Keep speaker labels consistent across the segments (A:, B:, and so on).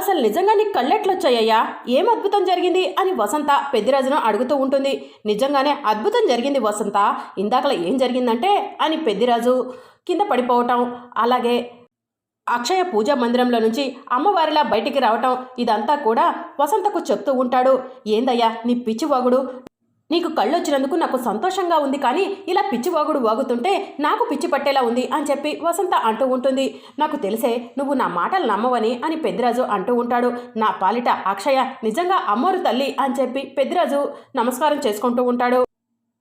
A: అసలు నిజంగా నీ కళ్ళెట్లొచ్చాయ్యా? ఏం అద్భుతం జరిగింది? అని వసంత పెద్దిరాజును అడుగుతూ ఉంటుంది. నిజంగానే అద్భుతం జరిగింది వసంత. ఇందాకలా ఏం జరిగిందంటే? అని పెద్దిరాజు కింద పడిపోవటం. అలాగే అక్షయ పూజా మందిరంలో నుంచి అమ్మవారిలా బయటికి రావటం. ఇదంతా కూడా వసంతకు చెప్తూ ఉంటాడు. ఏందయ్యా? నీ పిచ్చివాగుడు నీకు కళ్ళొచ్చినందుకు నాకు సంతోషంగా ఉంది కానీ ఇలా పిచ్చివాగుడు వాగుతుంటే నాకు పిచ్చి పట్టేలా ఉంది అని చెప్పి వసంత అంటూ ఉంటుంది. నాకు తెలిసే నువ్వు నా మాటలు నమ్మవని అని పెద్దిరాజు అంటూ ఉంటాడు. నా పాలిట అక్షయ నిజంగా అమ్మోరు తల్లి అని చెప్పి పెద్దిరాజు నమస్కారం చేసుకుంటూ ఉంటాడు.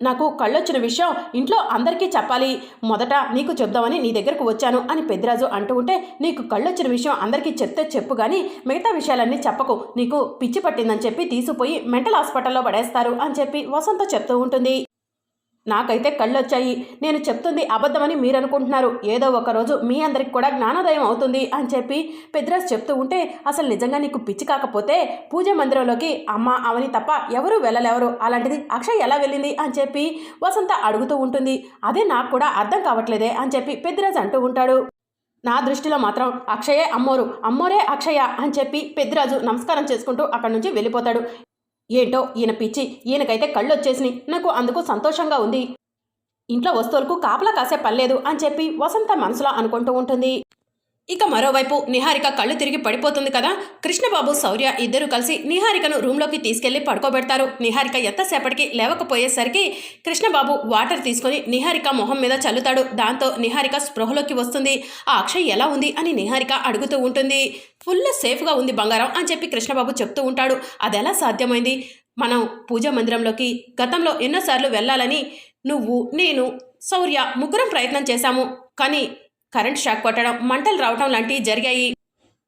A: నాకు కళ్ళొచ్చిన విషయం ఇంట్లో అందరికీ చెప్పాలి. మొదట నీకు చెప్దామని నీ దగ్గరకు వచ్చాను అని పెద్దిరాజు అంటూ ఉంటే నీకు కళ్ళొచ్చిన విషయం అందరికీ చెప్తే చెప్పు కానీ మిగతా విషయాలన్నీ చెప్పకు. నీకు పిచ్చి పట్టిందని చెప్పి తీసుకుపోయి మెంటల్ హాస్పిటల్లో పడేస్తారు అని చెప్పి వసంత చెప్తూ ఉంటుంది. నాకైతే కళ్ళొచ్చాయి. నేను చెప్తుంది అబద్ధమని మీరు అనుకుంటున్నారు ఏదో ఒక రోజు మీ అందరికి కూడా జ్ఞానోదయం అవుతుంది అని చెప్పి పెద్దిరాజు చెప్తూ ఉంటే అసలు నిజంగా నీకు పిచ్చి కాకపోతే పూజ మందిరంలోకి అమ్మ అవని తప్ప ఎవరు వెళ్ళలేవరు. అలాంటిది అక్షయ్ ఎలా వెళ్ళింది అని చెప్పి వసంత అడుగుతూ ఉంటుంది. అదే నాకు కూడా అర్థం కావట్లేదే అని చెప్పి పెద్దరాజు అంటూ ఉంటాడు. నా దృష్టిలో మాత్రం అక్షయే అమ్మోరు. అమ్మోరే అక్షయ అని చెప్పి పెద్దిరాజు నమస్కారం చేసుకుంటూ అక్కడి నుంచి వెళ్ళిపోతాడు. ఏంటో ఈయన పిచ్చి ఈయనకైతే కళ్ళు వచ్చేసినాయి నాకు అందుకు సంతోషంగా ఉంది. ఇంట్లో వస్తువులకు కాపలా కాసే పర్లేదు అని చెప్పి వసంత మనసులో అనుకుంటూ ఉంటుంది. ఇక మరోవైపు నిహారిక కళ్ళు తిరిగి పడిపోతుంది కదా. కృష్ణబాబు శౌర్య ఇద్దరు కలిసి నిహారికను రూమ్లోకి తీసుకెళ్ళి పడుకోబెడతారు. నిహారిక ఎంతసేపటికి లేవకపోయేసరికి కృష్ణబాబు వాటర్ తీసుకొని నిహారిక మొహం మీద చల్లుతాడు. దాంతో నిహారిక స్పృహలోకి వస్తుంది. ఆ అక్షయ్ ఎలా ఉంది అని నిహారిక అడుగుతూ ఉంటుంది. ఫుల్ సేఫ్గా ఉంది బంగారం అని చెప్పి కృష్ణబాబు చెప్తూ ఉంటాడు. అదెలా సాధ్యమైంది? మనం పూజా మందిరంలోకి గతంలో ఎన్నోసార్లు వెళ్ళాలని నువ్వు నేను శౌర్య ముగ్గురం ప్రయత్నం చేశాము. కానీ కరెంట్ షాక్ కొట్టడం మంటలు రావటం లాంటివి జరిగాయి.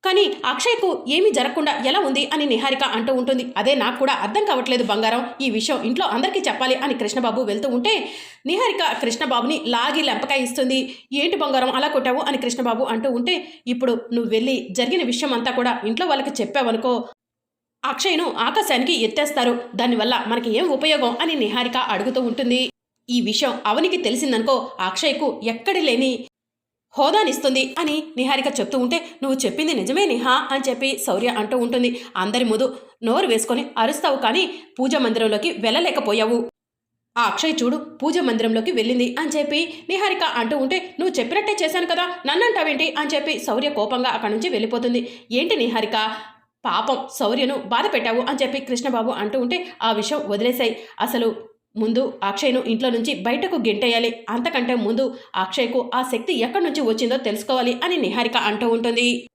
A: కానీ అక్షయ్కు ఏమీ జరగకుండా ఎలా ఉంది అని నిహారిక అంటూ ఉంటుంది. అదే నాకు కూడా అర్థం కావట్లేదు బంగారం. ఈ విషయం ఇంట్లో అందరికీ చెప్పాలి అని కృష్ణబాబు వెళ్తూ ఉంటే నిహారిక కృష్ణబాబుని లాగి లెంపక ఇస్తుంది. ఏంటి బంగారం అలా కొట్టావు? అని కృష్ణబాబు అంటూ ఉంటే ఇప్పుడు నువ్వు వెళ్ళి జరిగిన విషయం అంతా కూడా ఇంట్లో వాళ్ళకి చెప్పావనుకో అక్షయ్ను ఆకాశానికి ఎత్తేస్తారు. దానివల్ల మనకి ఏం ఉపయోగం? అని నిహారిక అడుగుతూ ఉంటుంది. ఈ విషయం అవనికి తెలిసిందనుకో అక్షయ్కు ఎక్కడి లేని హోదానిస్తుంది అని నిహారిక చెప్తూ ఉంటే నువ్వు చెప్పింది నిజమే నిహా అని చెప్పి శౌర్య అంటూ ఉంటుంది. అందరి ముందు నోరు వేసుకొని అరుస్తావు కానీ పూజ మందిరంలోకి వెళ్ళలేకపోయావు. ఆ అక్షయ్ చూడు పూజ మందిరంలోకి వెళ్ళింది అని చెప్పి నిహారిక అంటూ ఉంటే నువ్వు చెప్పినట్టే చేశాను కదా నన్ను అంటావేంటి అని చెప్పి శౌర్య కోపంగా అక్కడి నుంచి వెళ్ళిపోతుంది. ఏంటి నిహారిక పాపం శౌర్యను బాధ పెట్టావు అని చెప్పి కృష్ణబాబు అంటూ ఉంటే ఆ విషయం వదిలేశాయి అసలు ముందు అక్షయ్ను ఇంట్లో నుంచి బయటకు గెంటేయాలి. అంతకంటే ముందు అక్షయ్కు ఆ శక్తి ఎక్కడి నుంచి వచ్చిందో తెలుసుకోవాలి అని నిహారిక అంటూ ఉంటుంది.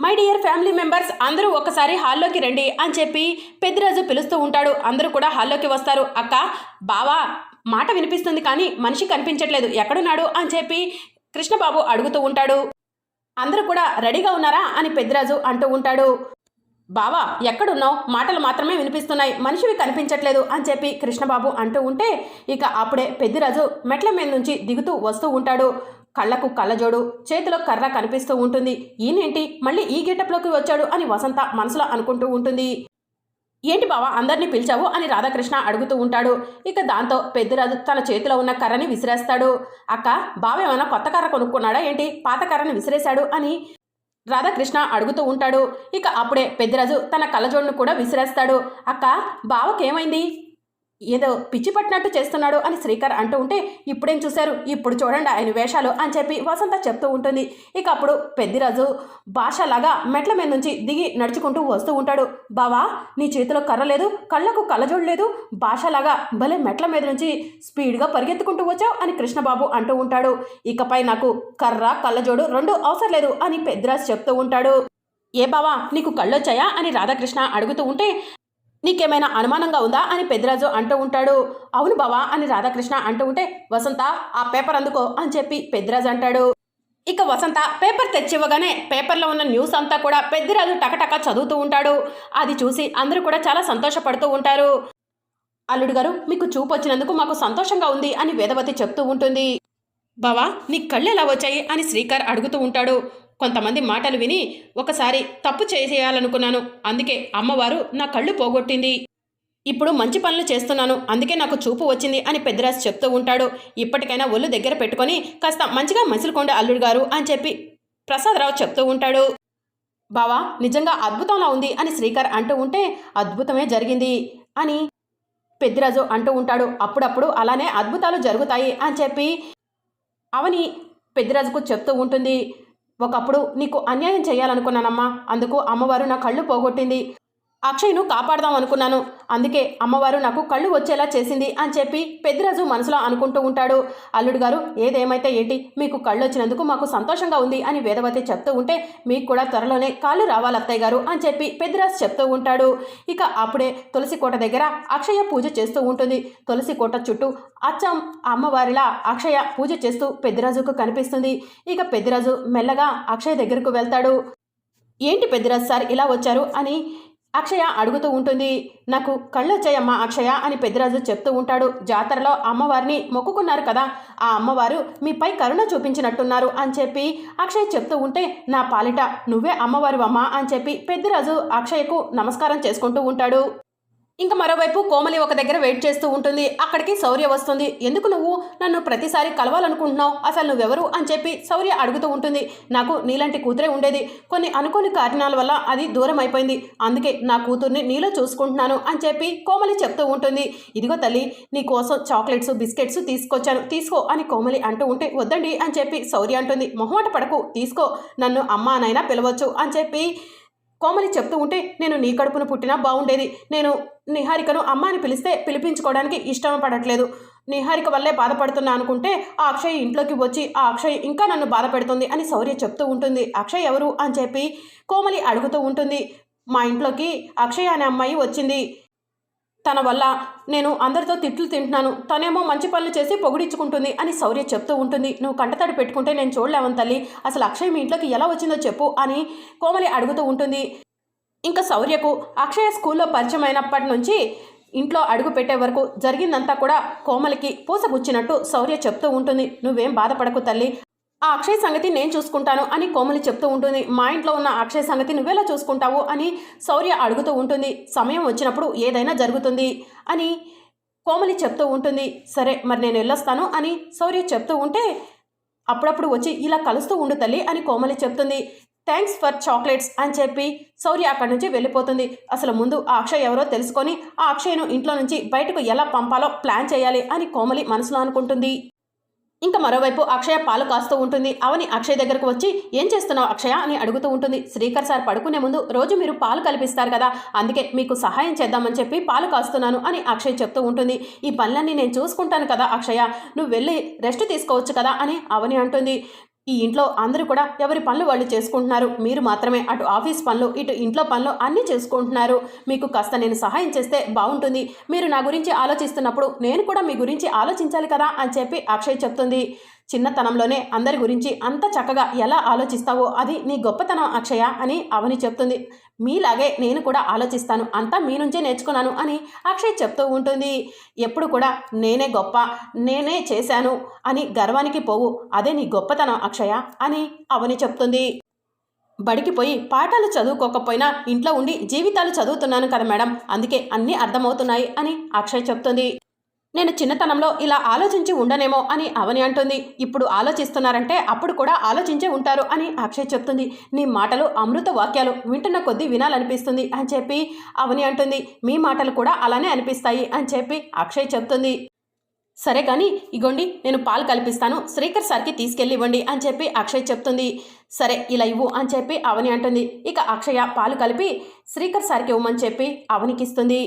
A: మై డియర్ ఫ్యామిలీ మెంబర్స్ అందరూ ఒకసారి హాల్లోకి రండి అని చెప్పి పెద్దరాజు పిలుస్తూ ఉంటాడు. అందరూ కూడా హాల్లోకి వస్తారు. అక్క బావా మాట వినిపిస్తుంది కానీ మనిషి కనిపించట్లేదు. ఎక్కడున్నాడు? అని చెప్పి కృష్ణబాబు అడుగుతూ ఉంటాడు. అందరూ కూడా రెడీగా ఉన్నారా? అని పెద్దరాజు అంటూ ఉంటాడు. బావా ఎక్కడున్నావు? మాటలు మాత్రమే వినిపిస్తున్నాయి. మనిషివి కనిపించట్లేదు అని చెప్పి కృష్ణబాబు అంటూ ఉంటే ఇక అప్పుడే పెద్దిరాజు మెట్ల మీద నుంచి దిగుతూ వస్తూ ఉంటాడు. కళ్ళకు కళ్ళజోడు చేతిలో కర్ర కనిపిస్తూ ఉంటుంది. ఈయనేంటి? మళ్ళీ ఈ గెటప్లోకి వచ్చాడు అని వసంత మనసులో అనుకుంటూ ఉంటుంది. ఏంటి బావా అందరినీ పిలిచావు అని రాధాకృష్ణ అడుగుతూ ఉంటాడు. ఇక దాంతో పెద్దరాజు తన చేతిలో ఉన్న కర్రని విసిరేస్తాడు. అక్క బావ ఏమైనా కొత్త కర్ర కొనుక్కున్నాడా ఏంటి? పాత కర్రని విసిరేశాడు అని రాధాకృష్ణ అడుగుతూ ఉంటాడు. ఇక అప్పుడే పెద్దరాజు తన కళ్ళజోడును కూడా విసిరేస్తాడు. అక్క బావకేమైంది? ఏదో పిచ్చి పట్టినట్టు చేస్తున్నాడు అని శ్రీకర్ అంటూ ఉంటే ఇప్పుడేం చూశారు? ఇప్పుడు చూడండి ఆయన వేషాలు అని చెప్పి వసంత చెప్తూ ఉంటుంది. ఇక అప్పుడు పెద్దిరాజు భాషలాగా మెట్ల మీద నుంచి దిగి నడుచుకుంటూ వస్తూ ఉంటాడు. బావా నీ చేతిలో కర్ర లేదు కళ్ళకు కళ్ళజోడు లేదు. భాషలాగా భలే మెట్ల మీద నుంచి స్పీడ్గా పరిగెత్తుకుంటూ వచ్చావు అని కృష్ణబాబు అంటూ ఉంటాడు. ఇకపై నాకు కర్ర కళ్ళజోడు రెండు అవసరం లేదు అని పెద్దిరాజు చెప్తూ ఉంటాడు. ఏ బావా నీకు కళ్ళొచ్చాయా అని రాధాకృష్ణ అడుగుతూ ఉంటే నీకేమైనా అనుమానంగా ఉందా అని పెద్దరాజు అంటూ ఉంటాడు. అవును బావా అని రాధాకృష్ణ అంటూ ఉంటే వసంత ఆ పేపర్ అందుకో అని చెప్పి పెద్దరాజు అంటాడు. ఇక వసంత పేపర్ తెచ్చివ్వగానే పేపర్లో ఉన్న న్యూస్ అంతా కూడా పెద్దరాజు టకటక చదువుతూ ఉంటాడు. అది చూసి అందరూ కూడా చాలా సంతోషపడుతూ ఉంటారు. అల్లుడు గారు మీకు చూపు వచ్చినందుకు మాకు సంతోషంగా ఉంది అని వేదవతి చెప్తూ ఉంటుంది. బావా నీ కళ్ళు ఎలా వచ్చాయి అని శ్రీకర్ అడుగుతూ ఉంటాడు. కొంతమంది మాటలు విని ఒకసారి తప్పు చేసేయాలనుకున్నాను. అందుకే అమ్మవారు నా కళ్ళు పోగొట్టింది. ఇప్పుడు మంచి పనులు చేస్తున్నాను. అందుకే నాకు చూపు వచ్చింది అని పెద్దరాజు చెప్తూ ఉంటాడు. ఇప్పటికైనా ఒళ్ళు దగ్గర పెట్టుకొని కాస్త మంచిగా మసులుకోండి అల్లుడు గారు అని చెప్పి ప్రసాదరావు చెప్తూ ఉంటాడు. బావా నిజంగా అద్భుతంలా ఉంది అని శ్రీకర్ అంటూ ఉంటే అద్భుతమే జరిగింది అని పెద్దిరాజు అంటూ ఉంటాడు. అప్పుడప్పుడు అలానే అద్భుతాలు జరుగుతాయి అని చెప్పి అవని పెద్దిరాజుకు చెప్తూ ఉంటుంది. ఒకప్పుడు నీకు అన్యాయం చేయాలనుకున్నానమ్మా. అందుకు అమ్మవారు నా కళ్ళు పోగొట్టింది. అక్షయ్ను కాపాడదాం అనుకున్నాను. అందుకే అమ్మవారు నాకు కళ్ళు వచ్చేలా చేసింది అని చెప్పి పెద్దిరాజు మనసులో అనుకుంటూ ఉంటాడు. అల్లుడు గారు ఏదేమైతే ఏంటి? మీకు కళ్ళు వచ్చినందుకు మాకు సంతోషంగా ఉంది అని వేదవతి చెప్తూ ఉంటే మీకు కూడా త్వరలోనే కాళ్ళు రావాలి అత్తయ్య గారు అని చెప్పి పెద్దిరాజు చెప్తూ ఉంటాడు. ఇక అప్పుడే తులసి కోట దగ్గర అక్షయ పూజ చేస్తూ ఉంటుంది. తులసి కోట చుట్టూ అచ్చం అమ్మవారిలా అక్షయ పూజ చేస్తూ పెద్దిరాజుకు కనిపిస్తుంది. ఇక పెద్దిరాజు మెల్లగా అక్షయ దగ్గరకు వెళ్తాడు. ఏంటి పెద్దిరాజు సార్ ఇలా వచ్చారు? అని అక్షయ అడుగుతూ ఉంటుంది నాకు కళ్ళు వచ్చాయమ్మా అక్షయ అని పెద్దరాజు చెప్తూ ఉంటాడు. జాతరలో అమ్మవారిని మొక్కుకున్నారు కదా ఆ అమ్మవారు మీపై కరుణ చూపించినట్టున్నారు అని చెప్పి అక్షయ్ చెప్తూ ఉంటే నా పాలిట నువ్వే అమ్మవారు అమ్మా అని చెప్పి పెద్దరాజు అక్షయ్కు నమస్కారం చేసుకుంటూ ఉంటాడు. ఇంకా మరోవైపు కోమలి ఒక దగ్గర వెయిట్ చేస్తూ ఉంటుంది. అక్కడికి శౌర్య వస్తుంది. ఎందుకు నువ్వు నన్ను ప్రతిసారి కలవాలనుకుంటున్నావు? అసలు నువ్వెవరు? అని చెప్పి శౌర్య అడుగుతూ ఉంటుంది. నాకు నీలాంటి కూతురే ఉండేది. కొన్ని అనుకోని కారణాల వల్ల అది దూరం అయిపోయింది. అందుకే నా కూతుర్ని నీలో చూసుకుంటున్నాను అని చెప్పి కోమలి చెప్తూ ఉంటుంది. ఇదిగో తల్లి నీ కోసం చాక్లెట్స్ బిస్కెట్స్ తీసుకొచ్చాను. తీసుకో అని కోమలి అంటూ ఉంటే వద్దండి అని చెప్పి శౌర్య అంటుంది. మొహమాట పడకు. తీసుకో. నన్ను అమ్మానైనా పిలవచ్చు అని చెప్పి కోమలి చెప్తూ ఉంటే నేను నీ కడుపున పుట్టినా బాగుండేది నేను నిహారికను అమ్మ అని పిలిస్తే పిలిపించుకోవడానికి ఇష్టం పడట్లేదు. నిహారిక వల్లే బాధపడుతున్నా అనుకుంటే ఆ అక్షయ్ ఇంట్లోకి వచ్చి ఆ అక్షయ్ ఇంకా నన్ను బాధ పెడుతుంది అని శౌర్య చెప్తూ ఉంటుంది. అక్షయ్ ఎవరు? అని చెప్పి కోమలి అడుగుతూ ఉంటుంది. మా ఇంట్లోకి అక్షయ్ అనే అమ్మాయి వచ్చింది. తన వల్ల నేను అందరితో తిట్లు తింటున్నాను. తనేమో మంచి పనులు చేసి పొగిడించుకుంటుంది అని శౌర్య చెప్తూ ఉంటుంది. నువ్వు కంటతడి పెట్టుకుంటే నేను చూడలేవని తల్లి. అసలు అక్షయ్ మీ ఇంట్లోకి ఎలా వచ్చిందో చెప్పు అని కోమలి అడుగుతూ ఉంటుంది. ఇంకా శౌర్యకు అక్షయ స్కూల్లో పరిచయం అయినప్పటి నుంచి ఇంట్లో అడుగు పెట్టే వరకు జరిగిందంతా కూడా కోమలికి పూసగుచ్చినట్టు శౌర్య చెప్తూ ఉంటుంది. నువ్వేం బాధపడకు తల్లి. ఆ అక్షయ్ సంగతి నేను చూసుకుంటాను అని కోమలి చెప్తూ ఉంటుంది. మా ఇంట్లో ఉన్న అక్షయ్ సంగతి నువ్వెలా చూసుకుంటావు అని శౌర్య అడుగుతూ ఉంటుంది. సమయం వచ్చినప్పుడు ఏదైనా జరుగుతుంది అని కోమలి చెప్తూ ఉంటుంది. సరే మరి నేను వెళ్ళొస్తాను అని శౌర్య చెప్తూ ఉంటే అప్పుడప్పుడు వచ్చి ఇలా కలుస్తూ ఉండు తల్లి అని కోమలి చెప్తుంది. థ్యాంక్స్ ఫర్ చాక్లెట్స్ అని చెప్పి శౌర్య అక్కడి నుంచి వెళ్ళిపోతుంది. అసలు ముందు ఆ అక్షయ్ ఎవరో తెలుసుకొని ఆ అక్షయ్ను ఇంట్లో నుంచి బయటకు ఎలా పంపాలో ప్లాన్ చేయాలి అని కోమలి మనసులో అనుకుంటుంది. ఇంకా మరోవైపు అక్షయ పాలు కాస్తూ ఉంటుంది. అవని అక్షయ్ దగ్గరకు వచ్చి ఏం చేస్తున్నావు అక్షయ? అని అడుగుతూ ఉంటుంది. శ్రీకర్ సార్ పడుకునే ముందు రోజు మీరు పాలు కల్పిస్తారు కదా అందుకే మీకు సహాయం చేద్దామని చెప్పి పాలు కాస్తున్నాను అని అక్షయ్ చెప్తూ ఉంటుంది. ఈ పనులన్నీ నేను చూసుకుంటాను కదా అక్షయ నువ్వు వెళ్ళి రెస్ట్ తీసుకోవచ్చు కదా అని అవని అంటుంది. ఈ ఇంట్లో అందరూ కూడా ఎవరి పనులు వాళ్ళు చేసుకుంటున్నారు మీరు మాత్రమే అటు ఆఫీస్ పనులు ఇటు ఇంట్లో పనులు అన్నీ చేసుకుంటున్నారు. మీకు కాస్త నేను సహాయం చేస్తే బాగుంటుంది. మీరు నా గురించి ఆలోచిస్తున్నప్పుడు నేను కూడా మీ గురించి ఆలోచించాలి కదా అని చెప్పి అక్షయ్ చెప్తుంది. చిన్నతనంలోనే అందరి గురించి అంత చక్కగా ఎలా ఆలోచిస్తావో అది నీ గొప్పతనం అక్షయ అని అవని చెప్తుంది. మీలాగే నేను కూడా ఆలోచిస్తాను. అంతా మీ నుంచే నేర్చుకున్నాను అని అక్షయ్ చెప్తూ ఉంటుంది. ఎప్పుడు కూడా నేనే గొప్ప నేనే చేశాను అని గర్వానికి పోవు. అదే నీ గొప్పతనం అక్షయ అని అవని చెప్తుంది. బడికి పోయి పాఠాలు చదువుకోకపోయినా ఇంట్లో ఉండి జీవితాలు చదువుతున్నాను కదా మేడం. అందుకే అన్నీ అర్థమవుతున్నాయి అని అక్షయ్ చెప్తుంది. నేను చిన్నతనంలో ఇలా ఆలోచించి ఉండనేమో అని అవని అంటుంది. ఇప్పుడు ఆలోచిస్తున్నారంటే అప్పుడు కూడా ఆలోచించే ఉంటారు అని అక్షయ్ చెప్తుంది. నీ మాటలు అమృత వాక్యాలు వింటున్న కొద్దీ వినాలనిపిస్తుంది అని చెప్పి అవని అంటుంది. మీ మాటలు కూడా అలానే అనిపిస్తాయి అని చెప్పి అక్షయ్ చెప్తుంది. సరే కానీ ఇగోండి నేను పాలు కల్పిస్తాను. శ్రీకర్ సార్కి తీసుకెళ్ళి ఇవ్వండి అని చెప్పి అక్షయ్ చెప్తుంది. సరే ఇలా ఇవ్వు అని చెప్పి అవని అంటుంది. ఇక అక్షయ పాలు కలిపి శ్రీకర్ సార్కి ఇవ్వమని చెప్పి అవనికిస్తుంది.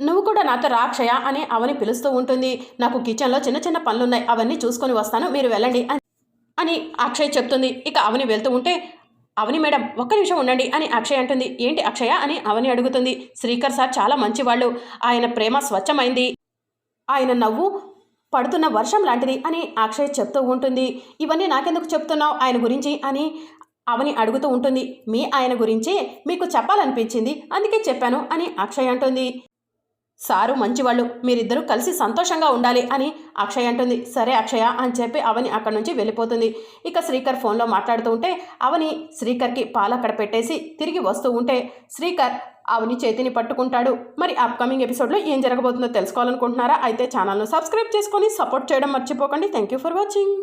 A: నువ్వు కూడా నాతో రాక్షయ అని అవని పిలుస్తూ ఉంటుంది. నాకు కిచెన్లో చిన్న చిన్న పనులున్నాయి. అవన్నీ చూసుకొని వస్తాను. మీరు వెళ్ళండి అని అక్షయ్ చెప్తుంది. ఇక అవని వెళ్తూ ఉంటే అవని మేడం ఒక్క నిమిషం ఉండండి అని అక్షయ్ అంటుంది. ఏంటి అక్షయ? అని అవని అడుగుతుంది. శ్రీకర్ సార్ చాలా మంచివాళ్ళు. ఆయన ప్రేమ స్వచ్ఛమైంది. ఆయన నవ్వు పడుతున్న వర్షం లాంటిది అని అక్షయ్ చెప్తూ ఉంటుంది. ఇవన్నీ నాకెందుకు చెప్తున్నావు? ఆయన గురించి అని అవని అడుగుతూ ఉంటుంది. మీ ఆయన గురించి మీకు చెప్పాలనిపించింది. అందుకే చెప్పాను అని అక్షయ్ అంటుంది. సారు మంచివాళ్ళు మీరిద్దరూ కలిసి సంతోషంగా ఉండాలి అని అక్షయ్ అంటుంది. సరే అక్షయ అని చెప్పి అవని అక్కడి నుంచి వెళ్ళిపోతుంది. ఇక శ్రీకర్ ఫోన్లో మాట్లాడుతూ ఉంటే అవని శ్రీకర్కి పాలు అక్కడ పెట్టేసి తిరిగి వస్తూ ఉంటే శ్రీకర్ అవని చేతిని పట్టుకుంటాడు. మరి అప్కమింగ్ ఎపిసోడ్లో ఏం జరగబోతుందో తెలుసుకోవాలనుకుంటున్నారా? అయితే ఛానల్ను సబ్స్క్రైబ్ చేసుకొని సపోర్ట్ చేయడం మర్చిపోకండి. Thank you for watching